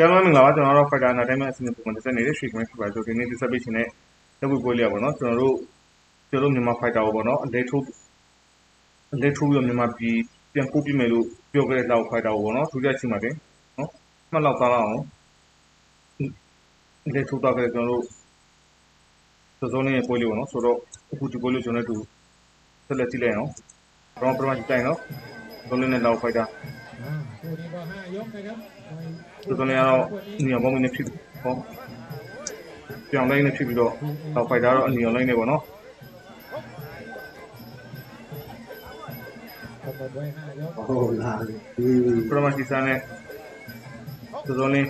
ကျန်တော်မင်္ဂလာပါကျွန်တော်တို့ fighter နာတိုင်းမှာအစီအစဉ်ပုံမှန်တစ်ဆက်နေတဲ့ရွှေကွင်းဖြစ်ပါဆိုဒီနေ့ဒီဆက်ပေးခြင်းနဲ့လက်ဝဲပွဲလေးရပါတော့ကျွန်တော်တို့ကျွန်တော်တို့မြန်မာ fighter ကိုပေါ့နော်အလဲထိုးအလဲထိုးပြီးတော့မြန်မာပြည်ပြန်ပို့ပြမယ်လို့ပြောခဲ့တဲ့လောက် fighter ကိုပေါ့နော်ဒုတိယချိန်မှာတင်နော်မှတ်လောက်သားလောက်အောင်အလဲထိုးတော့ခဲ့ကျွန်တော်တို့စေစုံလေးရဲ့ပွဲလေးပေါ့နော်ဆိုတော့အခုဒီပွဲလေးကျွန်တော်တို့ဆက်လက်ကြည့်လိုက်အောင်ပရောပရောကြည့်တိုင်းနော် ဘုံလေးနဲ့လောက် fighter อ่าคู่นี้ก็ห้ายกนะครับ ဆိုတော့လည်းတော့နေရာပေါင်းနေဖြစ်ဟောပြောင်းလိုက်နေဖြစ်ပြီးတော့တော့ fighter တော့အနီအောင်လိုက်နေပေါ့နော် กำหนดไว้ห้ายก โอ้ลาเลยอืม ပရမစီဆန်နဲ့ဆိုတော့လည်း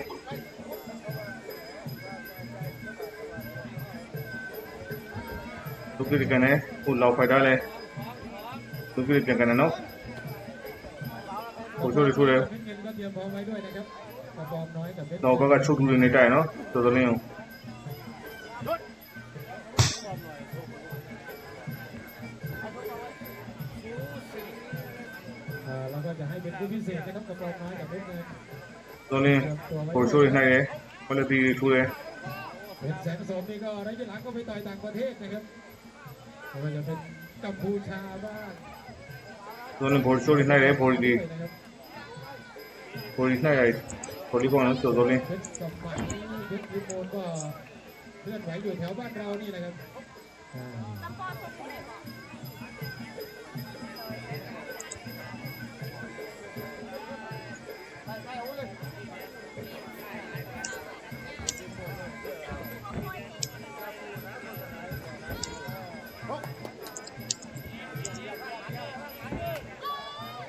သူကကနေဟိုလောက် fighter လဲသူကပြန်ကနေနော် छोटे छोटे ก็เลยมร้อมไว้นะครับแต่ฟร์มน้อยู่าแล้วจเนผู้พิเศษนะครัวนี้อยกับเพชรเงิน तो नहीं เพชรแสนผสมนี่ก็ระยะหลังก็ไปต่อยต่างประเทศนะครับไม่ว่าจะเป็นกัมพูชาบ้าง तो नहीं बहुत छोटे नहीं है बहुत นะครับ করিস না গাইড হোলি ফোন তো চলে เคลื่อนไหวอยู่แถวบ้านเรานี่แหละครับ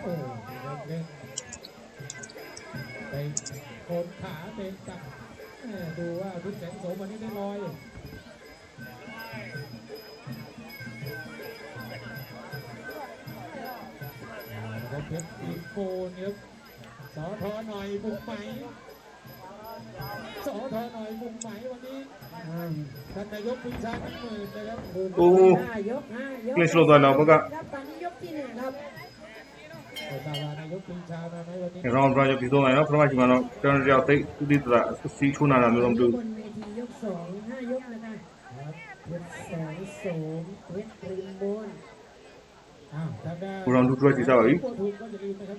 โอ้ยเล่น นขาเตะจับดูว่าพุทธแสงโสมวันนี้ได้ลอยครับเพชรอีนโกนะครับสอทอหน่อยบุกไหมสอทอหน่อยบุกไหมวันนี้ท่านนายกพิชาทั้มือนะครับโอ้ยไม่ายกห้ายก Please slow. รองราชพิโตนะเนาะพระมาชิมาเนาะจันทร์ยาติตุติตระสีชูนาราไม่ต้องดูบนเวทียกสองห้ายกนะคะยกสองสองเวทริมบนอ้าวทางด้านรองทุกด้วยที่เท่าไหร่ก็ถูกก็จะดีนะครับ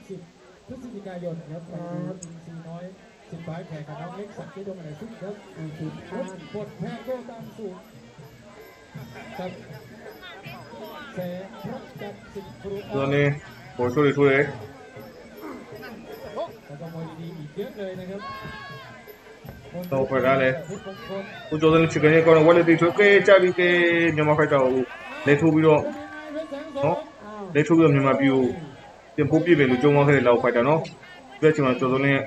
พฤศจิกายนรับไปดูสีน้อยสิบปลแข่งกับน้อเล็กสักที่ดวอะไรซึ่งครับสิบปดแพ้ก็ตามสูตรสงพระจันสิบครูตอนนี้ ပေါ်ချိုးတွေထိုးတယ်တော့ဖွဲ့ထားလေကိုကျော်စင်းချစ်ကနေကောင်းဝက်လက်တီထိုးကဲကြပြီကဲမြန်မာခိုက်တော့လက်ထိုးပြီးတော့နော်လက်ထိုးပြီးတော့မြန်မာပြည်ကိုပြန်ပို့ပြစ်ပဲလို့ကြုံသွားခဲ့တဲ့လောက်ခိုက်တာနော်ဒီကချိန်မှာကျော်စင်းရဲ့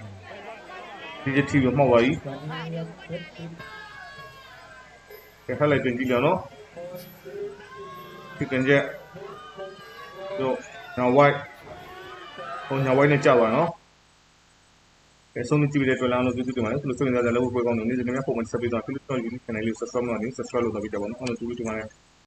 ဒီတစ်ထီကိုမှောက်ပါပြီကဲဖက်လိုက်ပြင်ကြည့်ကြနော်ချစ်ကနေကျတော့ နောက်ဝိုက်ဟိုနောက်ဝိုက်နဲ့ကြာပါနော်ကဲဆုံးကြည့်ပြီးတဲ့တွေ့လာအောင်လို့ပြုစုတင်ပါလေဆိုလို့ဆိုရင်လည်းလည်းပွဲကောင်းနေနေစနေမြပုံမှန်ဆက်ပြီးတော့ဖိလစ်ပိုင်ယူနီ channel လေး subscribe လုပ်နေ subscribe လုပ်တော့ပြီးတော့နော်အဲ့လိုတူတူတင်ပါလေ